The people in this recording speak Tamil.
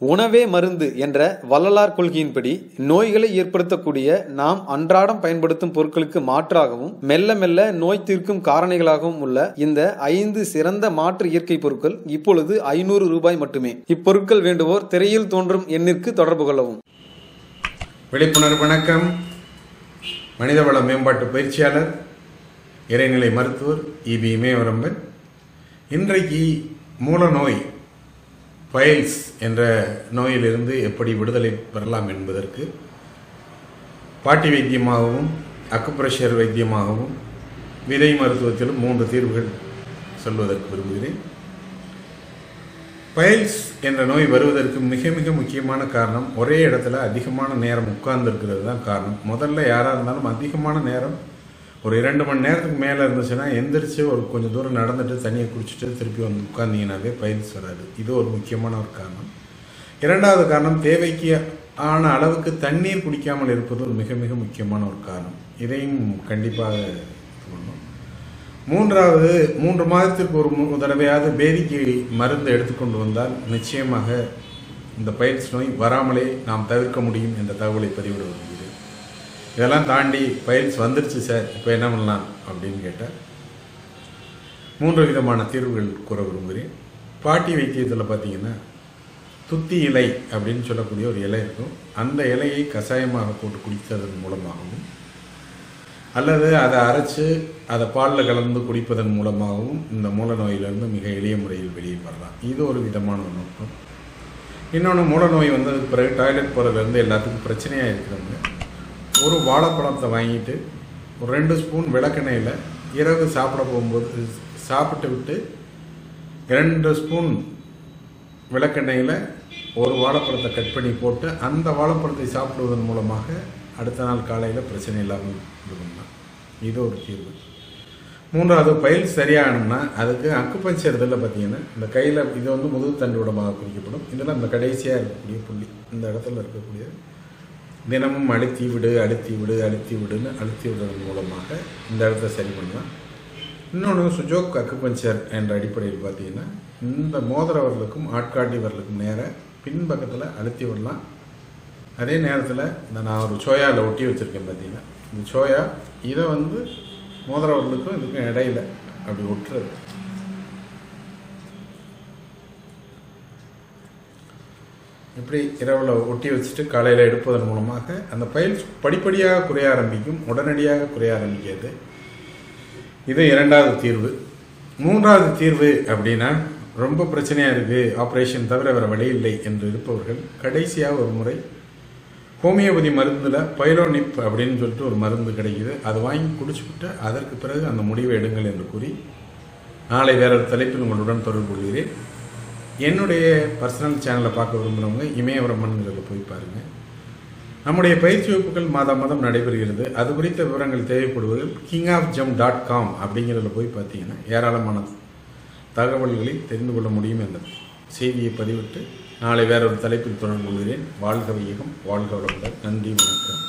உணவே மருந்து என்ற வள்ளலார் கொள்கையின்படி நோய்களை ஏற்படுத்தக்கூடிய நாம் அன்றாடம் பயன்படுத்தும் பொருட்களுக்கு மாற்றாகவும் மெல்ல மெல்ல நோய் தீர்க்கும் காரணிகளாகவும் உள்ள இந்த ஐந்து சிறந்த மாற்று இயற்கை பொருட்கள் இப்பொழுது ஐநூறு ரூபாய் மட்டுமே. இப்பொருட்கள் வேண்டுவோர் திரையில் தோன்றும் எண்ணிற்கு தொடர்பு கொள்ளவும். விழிப்புணர்வு வணக்கம். மனிதவள மேம்பாட்டு பயிற்சியாளர் இறைநிலை மருத்துவர் இபி மேவரம்பன். இன்றைக்கு மூல நோய் பயல்ஸ் என்ற நோயிலிருந்து எப்படி விடுதலை பெறலாம் என்பதற்கு பாட்டி வைத்தியமாகவும் அக்குப்ரெஷர் வைத்தியமாகவும் விதை மருத்துவத்திலும் மூன்று தீர்வுகள் சொல்வதற்கு விரும்புகிறேன். பயல்ஸ் என்ற நோய் வருவதற்கு மிக மிக முக்கியமான காரணம் ஒரே இடத்துல அதிகமான நேரம் உட்கார்ந்துருக்கிறது தான் காரணம். முதல்ல யாராக இருந்தாலும் அதிகமான நேரம் ஒரு இரண்டு மணி நேரத்துக்கு மேலே இருந்துச்சுன்னா எந்திரிச்சு ஒரு கொஞ்சம் தூரம் நடந்துட்டு தண்ணியை குடிச்சிட்டு திருப்பி வந்து உட்காந்திங்கனாவே பயிற்சி வராது இது ஒரு முக்கியமான ஒரு காரணம். இரண்டாவது காரணம் தேவைக்கு ஆன அளவுக்கு தண்ணீர் குடிக்காமல் இருப்பது ஒரு மிக மிக முக்கியமான ஒரு காரணம். இதையும் கண்டிப்பாக பண்ணணும் மூன்றாவது மூன்று மாதத்திற்கு ஒரு மூணு தடவையாவது பேதிக்கு மருந்து எடுத்துக்கொண்டு வந்தால் நிச்சயமாக இந்த பயிற்சி நோய் வராமலே நாம் தவிர்க்க முடியும் என்ற தகவலை பதிவிட விரும்புகிறேன். இதெல்லாம் தாண்டி பயிற்சி வந்துருச்சு சார். இப்போ என்ன பண்ணலாம் அப்படின்னு கேட்டால் மூன்று விதமான தீர்வுகள் கூற விரும்புகிறேன். பாட்டி வைத்தியத்தில் பார்த்தீங்கன்னா துத்தி இலை அப்படின்னு சொல்லக்கூடிய ஒரு இலை இருக்கும். அந்த இலையை கஷாயமாக போட்டு குடித்ததன் மூலமாகவும் அல்லது அதை அரைச்சு அதை பாலில் கலந்து குடிப்பதன் மூலமாகவும் இந்த மூல நோயிலிருந்து மிக எளிய முறையில் வெளியே வரலாம். இது ஒரு விதமான ஒரு நோக்கம். இன்னொன்று மூல நோய் வந்ததுக்கு பிறகு டாய்லெட் போகிறதுலேருந்து எல்லாத்துக்கும் பிரச்சனையாக இருக்கிறவங்க ஒரு வாழைப்பழத்தை வாங்கிட்டு ஒரு ரெண்டு ஸ்பூன் விளக்கெண்ணெயில் இரவு சாப்பிட போகும்போது சாப்பிட்டு விட்டு ரெண்டு ஸ்பூன் விளக்கெண்ணெயில் ஒரு வாழைப்பழத்தை கட் பண்ணி போட்டு அந்த வாழைப்பழத்தை சாப்பிடுவதன் மூலமாக அடுத்த நாள் காலையில் பிரச்சனை இல்லாமல் இருக்கணும்னா இது ஒரு தீர்வு. மூன்றாவது பயில் சரியாகணும்னா அதுக்கு அக்குப்பஞ்சர் இதில் பார்த்தீங்கன்னா இந்த கையில் இது வந்து முதுகு தண்டோடமாக குறிக்கப்படும் இதில் அந்த கடைசியாக இருக்கக்கூடிய புள்ளி. இந்த இடத்துல இருக்கக்கூடிய தினமும் அழுத்தி விடு அழுத்தி விடு அழுத்தி விடுன்னு அழுத்தி விடுறதன் மூலமாக இந்த இடத்த சரி பண்ணலாம். இன்னொன்று சுஜோக் அக்குபஞ்சர் என்ற அடிப்படையில் பார்த்தீங்கன்னா இந்த மோதிரவர்களுக்கும் ஆட்காட்டிவர்களுக்கும் ஆட்காட்டி வரலுக்கும் நேராக பின்பக்கத்தில் அழுத்தி விடலாம். அதே நேரத்தில் இந்த நான் ஒரு சோயாவில் ஒட்டி வச்சுருக்கேன் பார்த்தீங்கன்னா இந்த சோயா இதை வந்து மோதிரவர்களுக்கும் இதுக்கும் இடையில அப்படி ஒட்டுறது. இப்படி இரவில் ஒட்டி வச்சுட்டு காலையில் எடுப்பதன் மூலமாக அந்த பயில் படிப்படியாக குறைய ஆரம்பிக்கும் உடனடியாக குறைய ஆரம்பிக்கிறது. இது இரண்டாவது தீர்வு. மூன்றாவது தீர்வு அப்படின்னா ரொம்ப பிரச்சனையாக இருக்குது ஆப்ரேஷன் தவிர வேறு வழி இல்லை என்று இருப்பவர்கள் கடைசியாக ஒரு முறை ஹோமியோபதி மருந்தில் பைலோனிப் அப்படின்னு சொல்லிட்டு ஒரு மருந்து கிடைக்குது. அது வாங்கி குடிச்சுவிட்டு அதற்கு பிறகு அந்த முடிவை எடுங்கள் என்று கூறி நாளை வேறொரு தலைப்பில் உங்களுடன் தொடர்பு கொள்கிறேன். என்னுடைய பர்சனல் சேனலை பார்க்க விரும்புகிறவங்க இமயவரம்மன்கிறத போய் பாருங்கள் நம்முடைய பயிற்சி வகுப்புகள் மாதம் மாதம் நடைபெறுகிறது. அது குறித்த விவரங்கள் தேவைப்படுவதில் king of jam dot com அப்படிங்கிறதுல போய் பார்த்தீங்கன்னா ஏராளமான தகவல்களை தெரிந்து கொள்ள முடியும் என்ற செய்தியை பதிவிட்டு நாளை வேறொரு தலைப்பில் தொடர்பு கொள்கிறேன். வாழ்க வையகம் வாழ்க வளமுடன். நன்றி வணக்கம்.